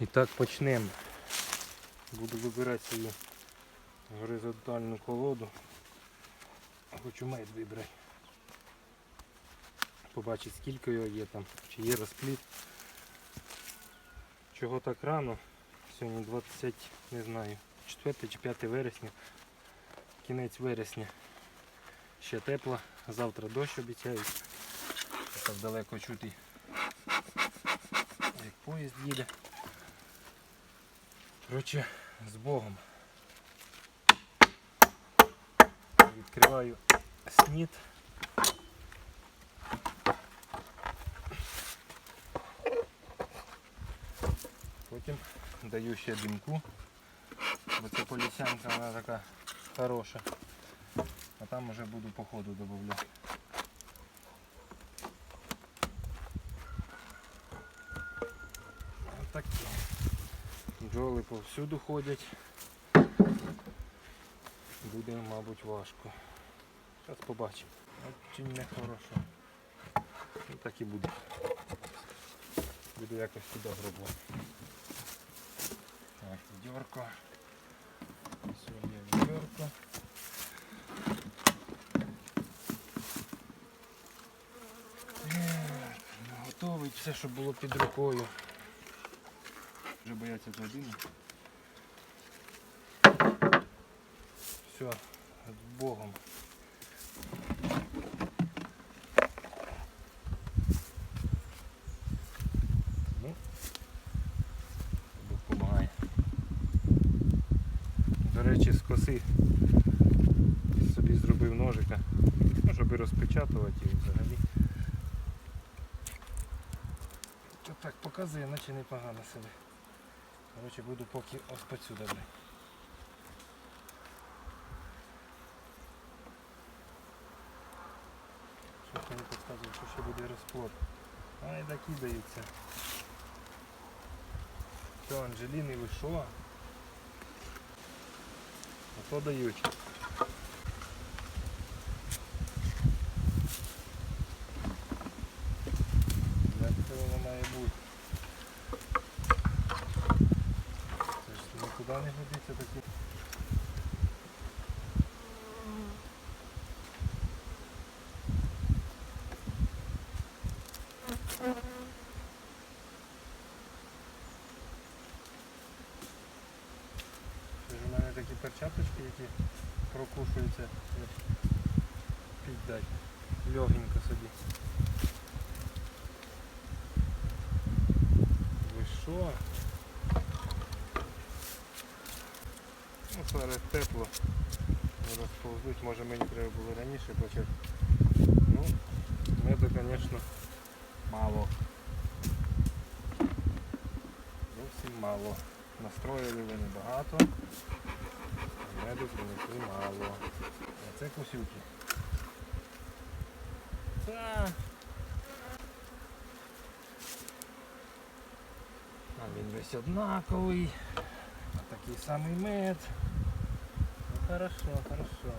І так почнемо. Буду вибирати свою горизонтальну колоду. Хочу мед вибрати. Побачити скільки його є там, чи є розпліт. Чого так рано? Сьогодні 20, не знаю, 4 чи 5 вересня. Кінець вересня. Ще тепло. Завтра дощ обіцяють. Так далеко чути, як поїзд їде. Коротше, з Богом. Відкриваю снід. Потім даю ще димку, бо це полісянка вона така хороша. А там вже буду по ходу додавати. Бджоли повсюду ходять. Буде, мабуть, важко. Зараз побачимо. Очень нехорошо. Ну так і буде. Буду якось туди гробувати. Так, відьорко. Все є відьорко. Так, Готовить все, щоб було під рукою. Вже бояться туди. Все, з Богом. Ну, речі, з коси собі зробив ножика, щоб розпечатувати і взагалі. То так показує, наче непогано себе. Коротше, буду поки ось посюди. Щось мені підказує, що ще буде розплод. Ай, да кидаються. Що, Анжеліни, ви що? А то дають. Як це воно має бути? Це ж нікуди не годиться такі. У мене такі перчаточки, які прокушуються. Піддать. Легенько собі. Ви що? Ну, зараз тепло. Розповзуть, може мені треба було раніше почати. Ну, меду, звісно, мало. Зовсім мало. Настроїли ви небагато. а Меду принесли мало. А це кусюки. Та. А він весь однаковий. А такий самий мед. Хорошо, хорошо.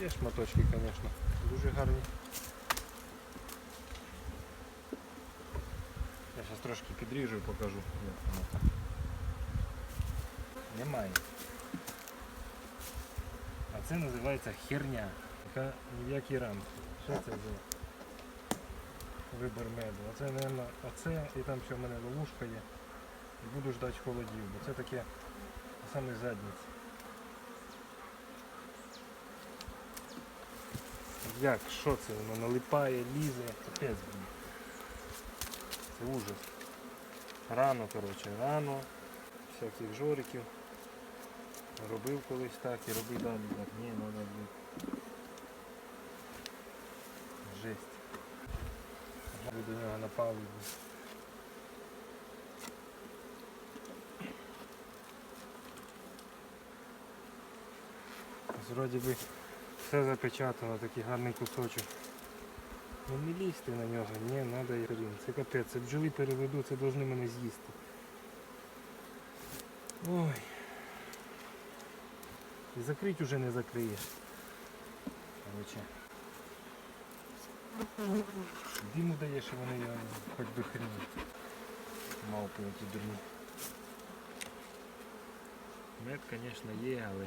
Є шматочки, звісно, дуже гарні. Я зараз трошки підріжу і покажу. Немає. А це називається херня. Яка ні в якій рамці. Що це за вибір меду? Оце, мабуть, оце і там ще в мене ловушка є. І буду ждати холодів, бо це таке саме задність. Як? Що це? Воно налипає, лізе, капець. Це ужас. Рано, коротше, рано. Всяких жориків. Робив колись так і роби далі так. Ні, треба бути. Жесть. Ви до нього Вроді би все запечатано, такий гарний кусочок. Ну не лізьте на нього, ні, треба і хрін. Це капець, це бджоли переведу, це повинні мене з'їсти. Ой. І закрити вже не закриєш. Диму дає, що вони я хоч би хрін. Мавпи ті дурні. Мед, звісно, є, але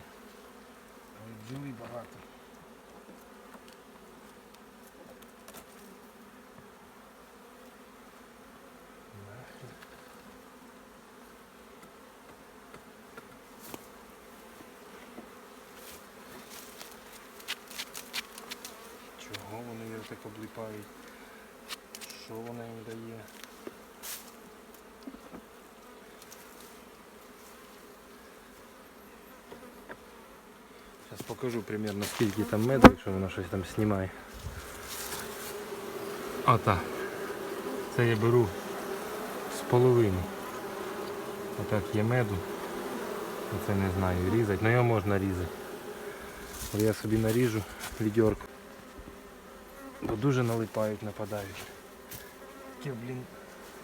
бджоли багато. Чого вони його так облипають? Що вона їм дає? покажу примерно скільки там меду, якщо вона щось там знімає. А так. Це я беру з половини. Отак є меду. Оце не знаю різати, але його можна різати. От я собі наріжу відьорку. Бо дуже налипають, нападають. Таке, блін,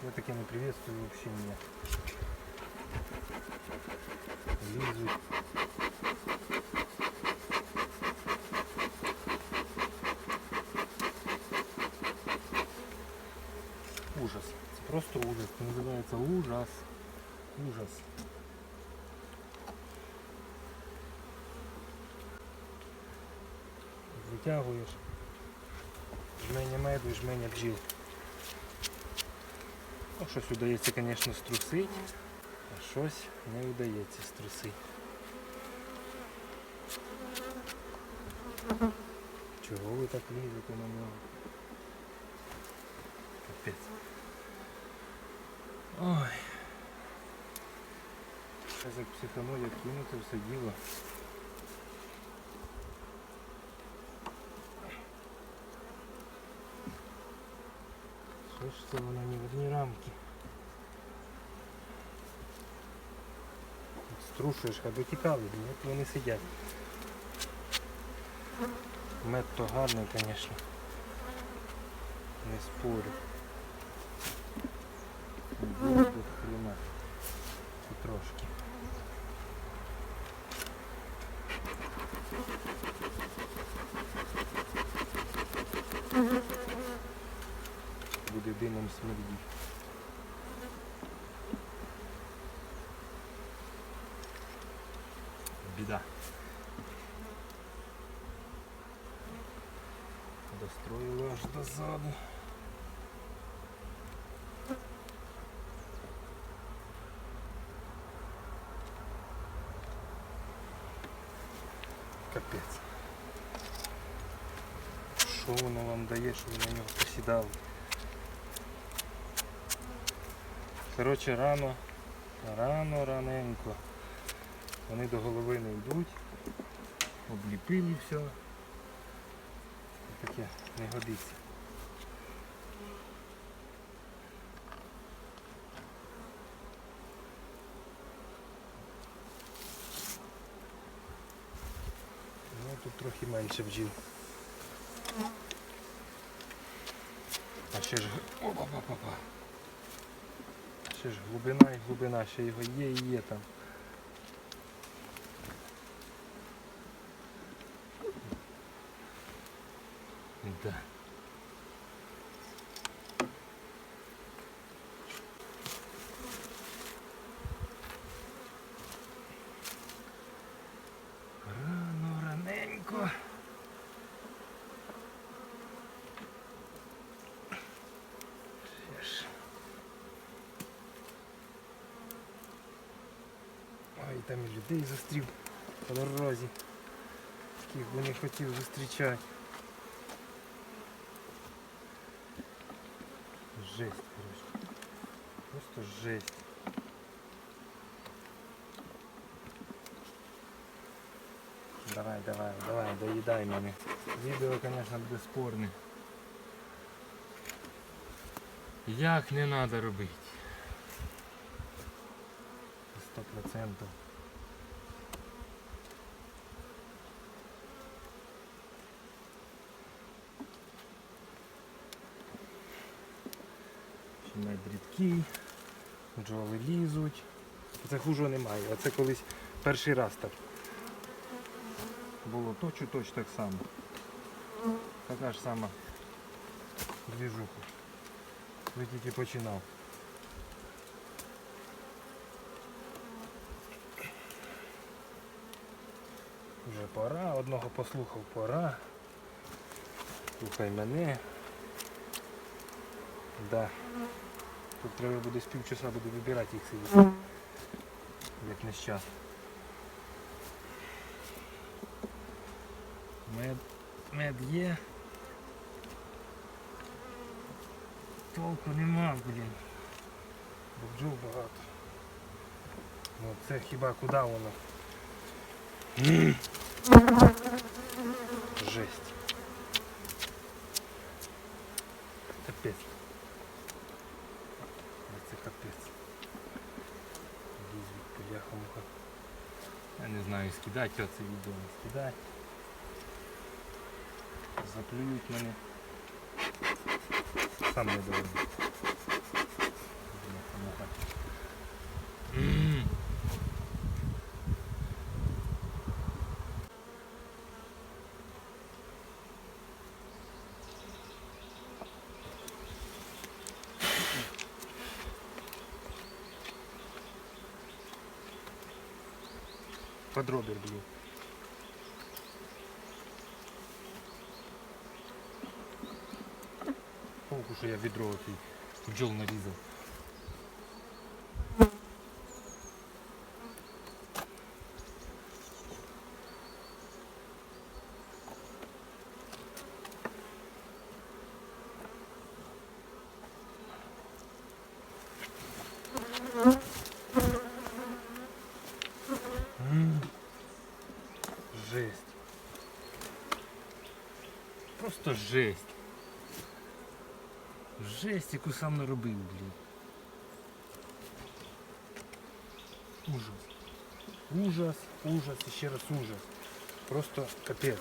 я таке не приветствую вообще меня. Лізуть. Ужас. Це просто ужас. Це називається ужас. Ужас. Витягуєш. Жменя меду і жменя бджіл. Ну, щось удається, звісно, струсить, а щось не вдається струсити. Чого ви так лізете на нього? Капець. Ой. Зараз як психану, як кину це все діло. Що ж це воно не в одній рамки? Струшуєш, хай би тікали, ні, вони сидять. Мед то гарний, звісно. Не спорю. Діло тут хрена. І. Буде димом смердіть. Капець. Що воно вам дає, що ви на нього посідали? Коротше, рано, рано, раненько. Вони до голови не йдуть. Обліпили все. Таке не годиться. Ну тут трохи менше бджіл. А ще ж опа-па-па-па. Ще ж глибина і глибина, ще його є і є там. Да. Рано, раненько. Ще ж. Ой, там і людей зустрів по дорозі. Яких би не хотів зустрічати. Жесть, короче. Просто жесть. Давай, давай, давай, доїдай мене. Відео, конечно, буде спорне. Як не треба робити? Сто процентів. Мед рідкий, бджоли лізуть. Це хуже немає, а це колись перший раз так. Було точно точно так само. Така ж сама двіжуху. Ви тільки починав. Вже пора, одного послухав пора. Слухай мене. Да. Тут треба буде з півчаса буду вибирати їх сидіти. Як нещасно. Мед, мед є. Толку нема, блін. Бо бджол багато. Ну це хіба куди воно? Жесть. Капець. Це капець. Лізуть поляха-муха. Я не знаю, скидати це відео, не скидати. Заплюють мене. Сам не доволен. Подробер, блин. Ох, що я відро бджол нарізав. Просто жесть. Жесть, яку сам наробив, блін. Ужас. Ужас, ужас і ще раз ужас. Просто капець.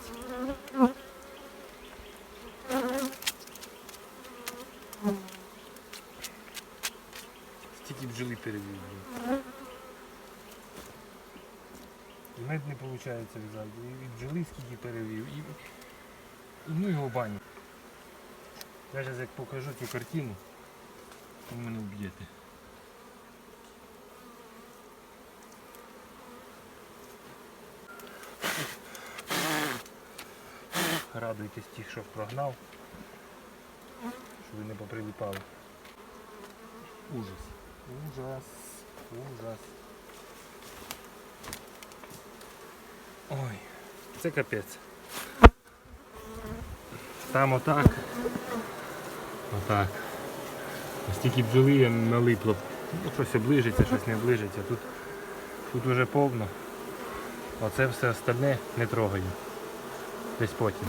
Стільки бджоли перевів, блін. І мед не виходить взяти. І бджоли скільки перевів. І, і ну його баню. Я зараз як покажу цю картину, то мене вб'єте. Радуйтесь тих, що прогнав, щоб ви не поприлипали. Ужас. Ужас. Ужас. Ой, це капець. Там отак. Отак. Стільки бджоли налипло. Ну, щось оближиться, щось не оближиться. Тут, тут вже повно. Оце все остальне не трогаю. Десь потім.